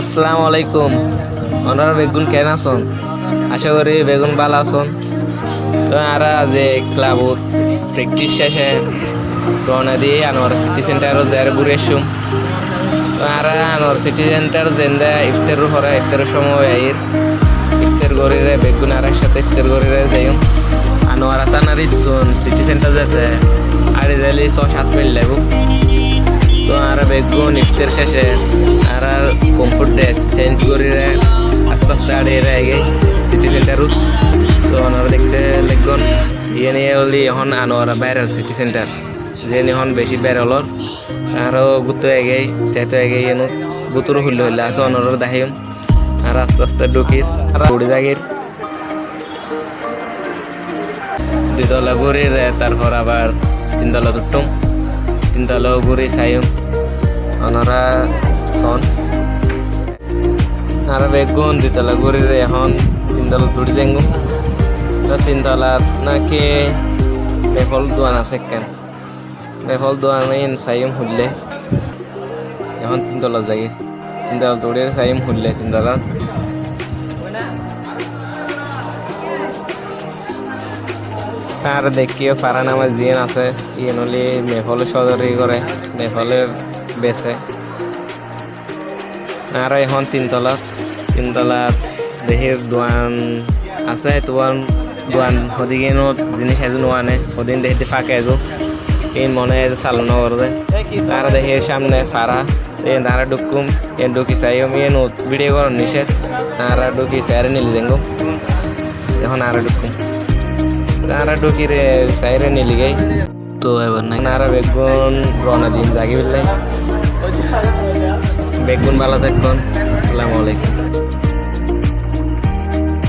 আসসালামু আলাইকুম। ওনারা বেগুন কেন আসুন আশা করি বেগুন ভালো আসুন তো আরা যে ক্লাবত প্র্যাকটিস শেষে রওনা দিয়ে আনোয়ার সিটি সেন্টারও যার ঘুরে এসুম তো আরা আনোয়ার সিটি সেন্টার জেন্দা ইফতারের হরা ইফতারের সময় আইর। ইফতার গরিরে বেগুন আর একসাথে ইফতার গরিরে যাইম। আনোয়ার তানারি সিটি সেন্টার যেতে আর যাইলে ছ সাত মিনিট লাগবো। তো আর বেগুন ইফতার শেষে আর কমফোর্ট ড্রেস চেঞ্জ করিরে আস্তে আস্তে আড়িয়ে আগে সিটি সেন্টারত তো ওনারা দেখতে লাগন ইয়ে নিয়ে হলি এখন আনোয়ার বাইরের সিটি সেন্টার যে এখন বেশি বেরলর আরও গুতো এগে সেতো এগে ইয়েন গুতুর হইলে হইলে আছে অনর দাহিম আর আস্তে আস্তে ঢুকির আর উড়ি জাগির দুতলা ঘুরির তারপর আবার তিনতলা তুট্টুম তিনতলা ঘুরি চাইম। ওনারা সন আর বেগুন দুতলা ঘুরি এখন তিনতলা দৌড়ি দেঙ্গু তো তিনতলা নাকি বেফল দোয়ান আছে কেন? বেফল দোয়ান চাইম হুললে। এখন তিনতলা যাই। তিনতলা দৌড়ে চাইম হুললে তিনতলা আর দেখিও ফারান আমার জিয়েন আছে। ইয়ে নলি মেফলে সদরি করে মেফলের বেছে। আর এখন তিনতলা তিনতলা দেহের দোয়ান আছে তোমার দোয়ান হদিকে নো জিনিস এজন ওয়ানে হদিন দেখতে ফাঁকে এজো। এই মনে চালনা করে তার দেহের সামনে ফারা এ তারা ডুকুম এ ডুকি চাই আমি ভিডিও করার নিষেধ তারা ডুকি চাই নিলি দেঙ্গো এখন আর ডুকুম তারা ডুকিরে সাইরে নিলি গাই তো এবার না নারা বেগুন রওনা দিন জাগি বিল্লাই বেগুন ভালো থাকুন আসসালামু আলাইকুম।